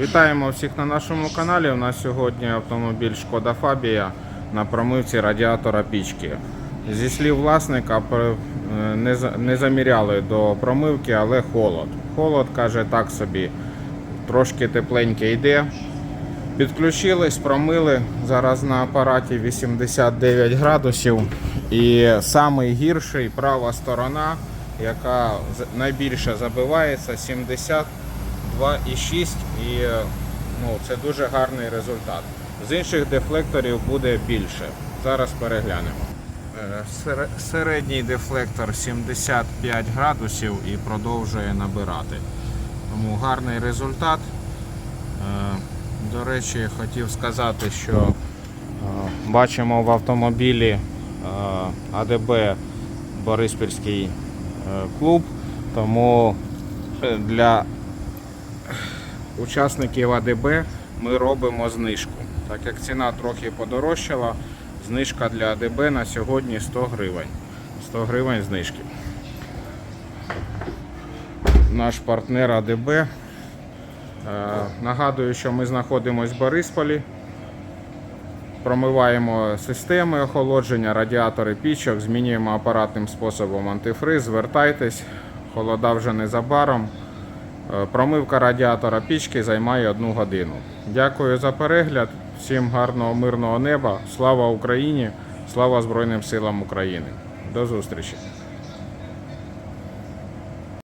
Вітаємо всіх на нашому каналі. У нас сьогодні автомобіль Шкода Фабія на промивці радіатора пічки. Зі слів власника, е, не, заміряли до промивки, але холод. Холод каже так собі, трошки тепленьке йде. Підключились, промили. Зараз на апараті 89 градусів. І самий гірший права сторона, яка найбільше забивається, 72,6 і ну, це дуже гарний результат. З інших дефлекторів буде більше. Зараз переглянемо. Е, Середній дефлектор 75 градусів і продовжує набирати. Тому гарний результат. Е, До речі, хотів сказати, що е, бачимо в автомобілі АДБ Бориспільський клуб, тому для учасників АДБ ми робимо знижку. Так як ціна трохи подорожчала, знижка для АДБ на сьогодні 100 гривень. 100 гривень знижки. Наш партнер АДБ Е, Нагадую, що ми знаходимося в Борисполі. Промиваємо системи охолодження, радіатори пічок, змінюємо апаратним способом антифриз. Звертайтесь, холода вже незабаром. Е, Промивка радіатора пічки займає одну годину. Дякую за перегляд. Всім гарного мирного неба. Слава Україні! Слава Збройним силам України. До зустрічі!